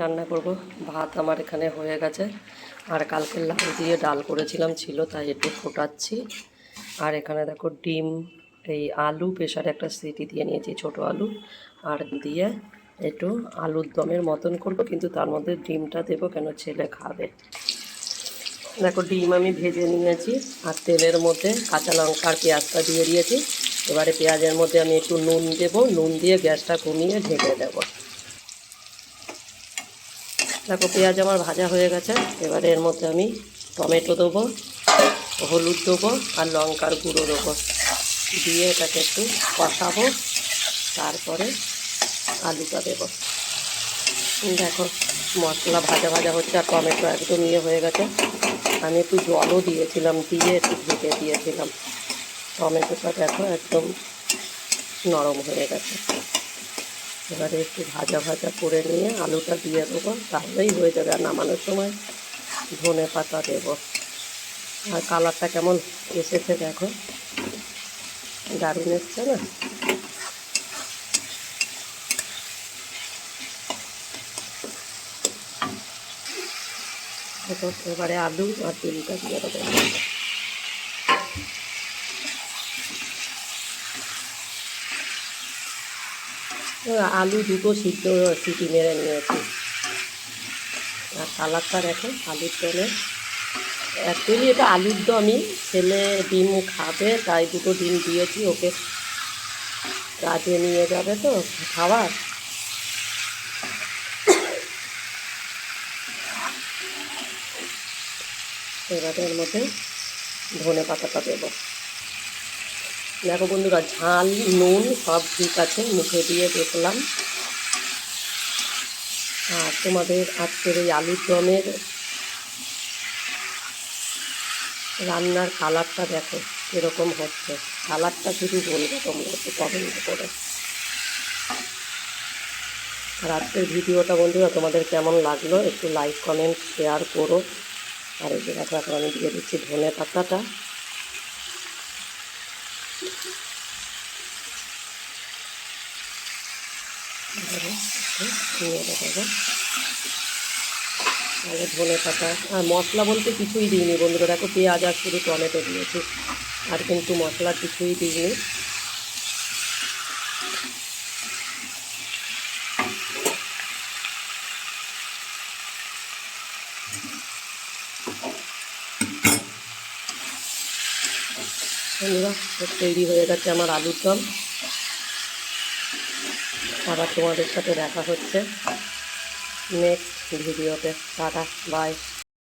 রান্না করব। ভাত আমার এখানে হয়ে গেছে। আর কালকে লাউ দিয়ে ডাল করেছিলাম ছিল, তাই একটু ফোটাচ্ছি। আর এখানে দেখো ডিম, এই আলু প্রেশারে একটা সিটি দিয়ে নিয়েছি, ছোট আলু। আর দিয়ে একটু আলুর দমের মতন করব, কিন্তু তার মধ্যে ডিমটা দেবো কেন ছেলে খাবে। দেখো ডিম আমি ভেজে নিয়েছি, আর তেলের মধ্যে কাঁচা লঙ্কা আর পেঁয়াজটা দিয়ে দিয়েছি। এবারে পেঁয়াজের মধ্যে আমি একটু নুন দেবো, নুন দিয়ে গ্যাসটা কমিয়ে ঢেকে দেবো। দেখো পেঁয়াজ আমার ভাজা হয়ে গেছে। এবারে এর মধ্যে আমি টমেটো দেবো, হলুদ দেবো আর লঙ্কার গুঁড়ো দেবো। দিয়ে এটাকে একটু কষাবো, তারপরে আলুটা দেবো। দেখো, মশলা ভাজা ভাজা হচ্ছে আর টমেটো একদম ইয়ে হয়ে গেছে। আমি একটু জলও দিয়েছিলাম, দিয়ে একটু ঢেকে দিয়েছিলাম। টমেটোটা দেখো একদম নরম হয়ে গেছে। এবারে একটু ভাজা ভাজা করে নিয়ে আলুটা দিয়ে দেবো, তাহলেই হয়ে যাবে আর নামানোর সময় ধনে পাতা দেবো। আর কালারটা কেমন এসেছে দেখো, দারুণ এসছে না? এবারে আলু আর ডিমটা দিয়ে দেবো। আলু দুটো সিদ্ধ, সিটি মেরে নিয়েছি। আর কালারটা দেখো, আলুর দমে। অ্যাকচুয়ালি এটা আলুর দমই, ছেলে ডিম খাবে, তাই দুটো ডিম দিয়েছি, ওকে কাজে নিয়ে যাবে তো, খাবার। এবারে এর মধ্যে ধনে পাতাটা দেবো। দেখো বন্ধুরা, ঝাল, নুন সব ঠিক আছে, মুখে দিয়ে দেখলাম। আর তোমাদের আজকের এই আলুর দমের রান্নার কালারটা দেখো কীরকম হচ্ছে। কালারটা শুধু বলব তোমরা একটু কমেন্ট করে। আর আজকের ভিডিওটা বন্ধুরা, তোমাদের কেমন লাগল একটু লাইক কমেন্ট শেয়ার করো। আর এই যে দেখো, এখন আমি দিয়ে দিচ্ছি ধনে পাতাটা। নিয়ে ধনে পাতা আর মশলা বলতে কিছুই দিইনি বন্ধুরা, দেখো পেঁয়াজ আর শুধু টমেটো দিয়েছি, আর কিন্তু মশলা কিছুই দিইনি। তৈরি হয়ে গেছে আমার আলুর দম। আবার তোমাদের সাথে দেখা হচ্ছে। নেক্সট ভিডিওতে টাটা বাই